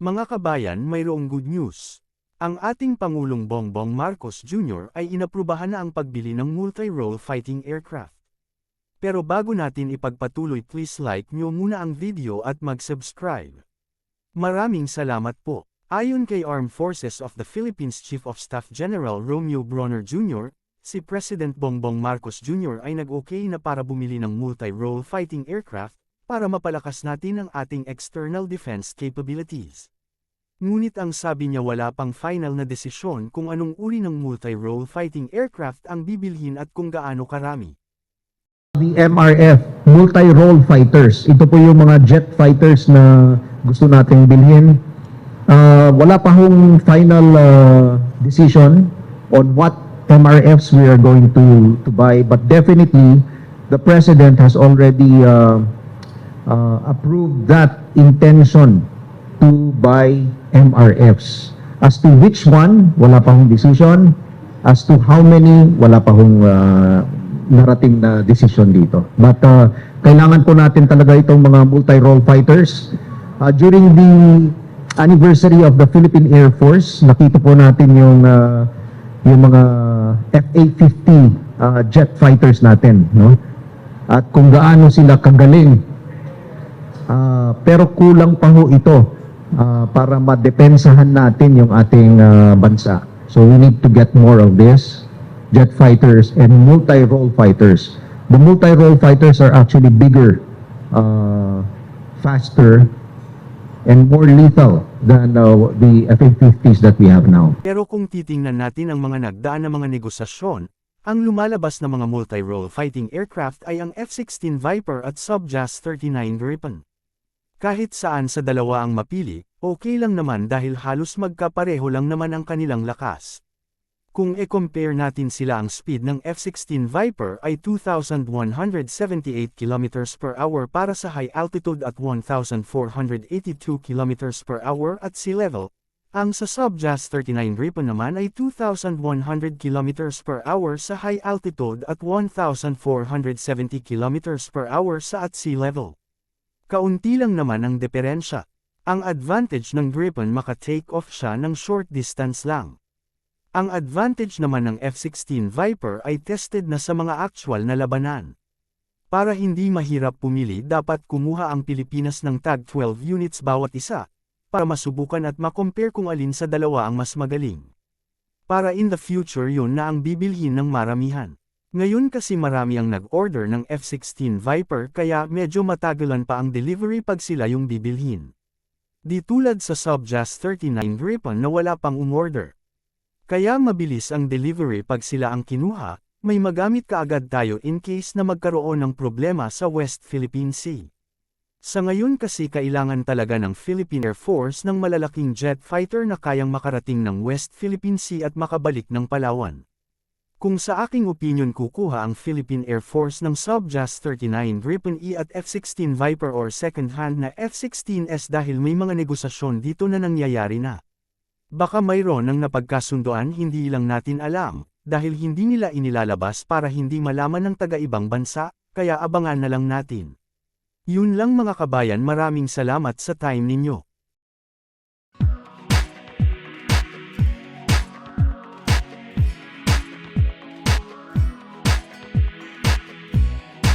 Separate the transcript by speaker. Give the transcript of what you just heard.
Speaker 1: Mga kabayan mayroong good news. Ang ating Pangulong Bongbong Marcos Jr. ay inaprubahan na ang pagbili ng multi-role fighting aircraft. Pero bago natin ipagpatuloy please like nyo muna ang video at mag-subscribe. Maraming salamat po. Ayon kay Armed Forces of the Philippines Chief of Staff General Romeo Bronner Jr., si President Bongbong Marcos Jr. ay nag-okay na para bumili ng multi-role fighting aircraft para mapalakas natin ang ating external defense capabilities. Ngunit ang sabi niya wala pang final na desisyon kung anong uri ng multi-role fighting aircraft ang bibilhin at kung gaano karami.
Speaker 2: The MRF, multi-role fighters. Ito po yung mga jet fighters na gusto nating bilhin. Ah, wala pa hong final ah, decision on what MRFs we are going to to buy, but definitely the president has already ah, ah, approved that intention to buy MRFs. As to which one, wala pa hong decision. As to how many, wala pa hong ah, narating na decision dito. But uh, kailangan po natin talaga itong mga multi-role fighters. Uh, during the anniversary of the Philippine Air Force, nakita po natin yung uh, yung mga FA-50 uh, jet fighters natin, no? At kung gaano sila kagaling. Uh, pero kulang pa ho ito uh, para madepensahan natin yung ating uh, bansa. So we need to get more of this jet fighters and multi-role fighters. The multi-role fighters are actually bigger, uh, faster, and more lethal than uh, the F-50s that we have now.
Speaker 1: Pero kung titingnan natin ang mga nagdaan na mga negosasyon, ang lumalabas na mga multi-role fighting aircraft ay ang F-16 Viper at Subjas 39 Gripen. Kahit saan sa dalawa ang mapili, okay lang naman dahil halos magkapareho lang naman ang kanilang lakas. Kung e-compare natin sila ang speed ng F-16 Viper ay 2,178 km per hour para sa high altitude at 1,482 km per hour at sea level. Ang sa Subjas 39 Gripen naman ay 2,100 km per hour sa high altitude at 1,470 km per hour sa at sea level. Kaunti lang naman ang diferensya. Ang advantage ng Gripen maka-take off siya ng short distance lang. Ang advantage naman ng F-16 Viper ay tested na sa mga actual na labanan. Para hindi mahirap pumili dapat kumuha ang Pilipinas ng tag 12 units bawat isa, para masubukan at makompare kung alin sa dalawa ang mas magaling. Para in the future yun na ang bibilhin ng maramihan. Ngayon kasi marami ang nag-order ng F-16 Viper kaya medyo matagalan pa ang delivery pag sila yung bibilhin. Di tulad sa Subjas 39 Gripen na wala pang umorder. Kaya mabilis ang delivery pag sila ang kinuha, may magamit kaagad tayo in case na magkaroon ng problema sa West Philippine Sea. Sa ngayon kasi kailangan talaga ng Philippine Air Force ng malalaking jet fighter na kayang makarating ng West Philippine Sea at makabalik ng Palawan. Kung sa aking opinion kukuha ang Philippine Air Force ng Subjas 39 Gripen E at F-16 Viper or second-hand na F-16S dahil may mga negosasyon dito na nangyayari na. Baka mayroon ng napagkasundoan hindi lang natin alam, dahil hindi nila inilalabas para hindi malaman ng taga-ibang bansa, kaya abangan na lang natin. Yun lang mga kabayan maraming salamat sa time ninyo.